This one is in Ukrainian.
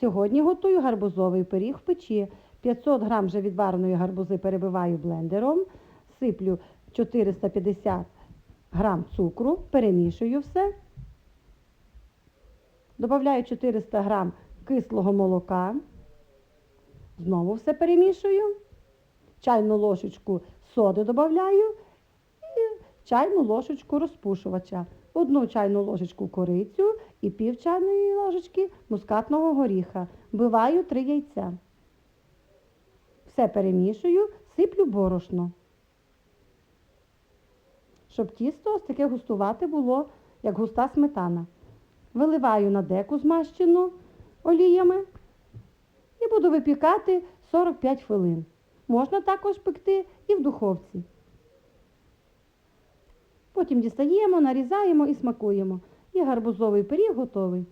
Сьогодні готую гарбузовий пиріг в печі. 500 грам вже відвареної гарбузи перебиваю блендером, сиплю 450 грам цукру, перемішую все. Добавляю 400 грам кислого молока. Знову все перемішую. Чайну ложечку соди додаю і чайну ложечку розпушувача. Одну чайну ложечку корицю і пів чайної ложечки мускатного горіха. Вбиваю три яйця. Все перемішую, сиплю борошно. Щоб тісто ось таке густувати було, як густа сметана. Виливаю на деку змащену оліями і буду випікати 45 хвилин. Можна також пекти і в духовці. Потім дістаємо, нарізаємо і смакуємо. І гарбузовий пиріг готовий.